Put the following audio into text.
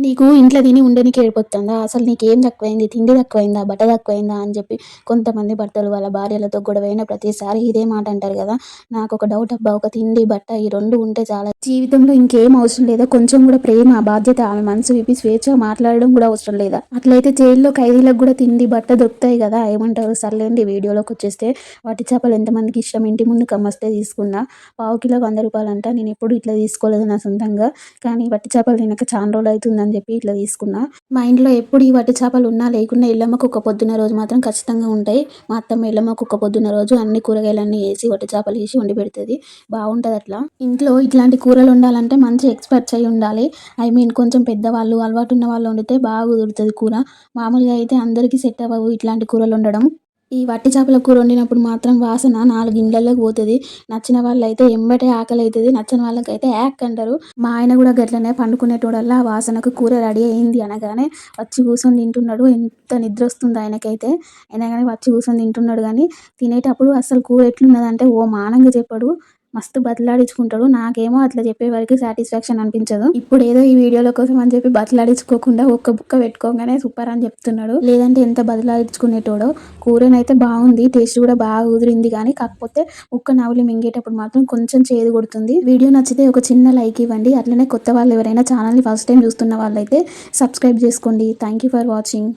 నీకు ఇంట్లో తిని ఉండనికి ఏడిపోతుందా? అసలు నీకేం తక్కువైంది? తిండి తక్కువైందా? బట్ట తక్కువైందా? అని చెప్పి కొంతమంది భర్తలు వాళ్ళ భార్యలతో గొడవైన ప్రతిసారి ఇదే మాట అంటారు కదా. నాకు ఒక డౌట్ అబ్బా ఒక తిండి బట్ట ఈ రెండు ఉంటే చాలా. జీవితంలో ఇంకేం అవసరం లేదా? కొంచెం కూడా ప్రేమ బాధ్యత ఆమె మనసు విప్పి స్వేచ్ఛ మాట్లాడడం కూడా అవసరం లేదా? అట్లయితే జైల్లో ఖైదీలకు కూడా తిండి బట్ట దొరుకుతాయి కదా. ఏమంటారు? సర్లేండి వీడియోలోకి వచ్చేస్తే వాటి చేపలు ఎంతమందికి ఇష్టం? ఇంటి ముందు కమ్మస్తే తీసుకున్నా పావు కిలో వంద రూపాయలు అంట నేను ఎప్పుడు ఇట్లా తీసుకోలేదు నా సొంతంగా. కానీ వట్టి చేపలు తినక చాలా రోజులు అవుతుందని చెప్పి ఇట్లా తీసుకున్నా. మా ఇంట్లో ఎప్పుడు ఈ వట్టి చేపలు ఉన్నా లేకున్నా ఇళ్ళమ్మకు ఒక పొద్దున్న రోజు మాత్రం ఖచ్చితంగా ఉంటాయి. మా అత్తమ్మ ఇళ్ళమ్మకు ఒక పొద్దున్న రోజు అన్ని కూరగాయలన్నీ వేసి వట్టి చేపలు వేసి వండి పెడుతుంది. బాగుంటుంది అట్లా. ఇంట్లో ఇట్లాంటి కూరలు ఉండాలంటే మంచి ఎక్స్పర్ట్స్ అయి ఉండాలి. ఐ మీన్ కొంచెం పెద్దవాళ్ళు అలవాటు ఉన్న వాళ్ళు వండితే బాగా కుదురుతుంది కూర. మామూలుగా అయితే అందరికీ సెట్ అవ్వవు ఇట్లాంటి కూరలు ఉండడం ఈ వట్టి చేపల కూర వండినప్పుడు మాత్రం వాసన నాలుగు ఇండ్లలోకి పోతుంది. నచ్చిన వాళ్ళైతే ఎంబటే ఆకలి అవుతుంది నచ్చని వాళ్ళకైతే యాక్ అంటారు. మా ఆయన కూడా గట్లనే పండుకునేటోడల్లా ఆ వాసనకు కూర రెడీ అయింది అనగానే వచ్చి కూర్చొని తింటున్నాడు. ఎంత నిద్ర వస్తుంది ఆయనకైతే. అయినా కానీ వచ్చి కూర్చొని తింటున్నాడు కానీ తినేటప్పుడు అసలు కూర ఎట్లున్నదంటే ఓ మానంగా చెప్పడు. మస్తు బతలాడించుకుంటాడు. నాకేమో అట్లా చెప్పే వరకు సాటిస్ఫాక్షన్ అనిపించదు. ఇప్పుడు ఏదో ఈ వీడియోల కోసం అని చెప్పి బతలాడించుకోకుండా ఒక్క బుక్క పెట్టుకోగానే సూపర్ అని చెప్తున్నాడు. లేదంటే ఎంత బదలాడించుకునేటోడో కూరనైతే బాగుంది టేస్ట్ కూడా బాగా కుదిరింది కానీ కాకపోతే ముక్క నవలి మింగేటప్పుడు మాత్రం కొంచెం చేదు కొడుతుంది. వీడియో నచ్చితే ఒక చిన్న లైక్ ఇవ్వండి. అట్లనే కొత్త వాళ్ళు ఎవరైనా ఛానల్ని ఫస్ట్ టైం చూస్తున్న వాళ్ళైతే సబ్స్క్రైబ్ చేసుకోండి. Thank you for watching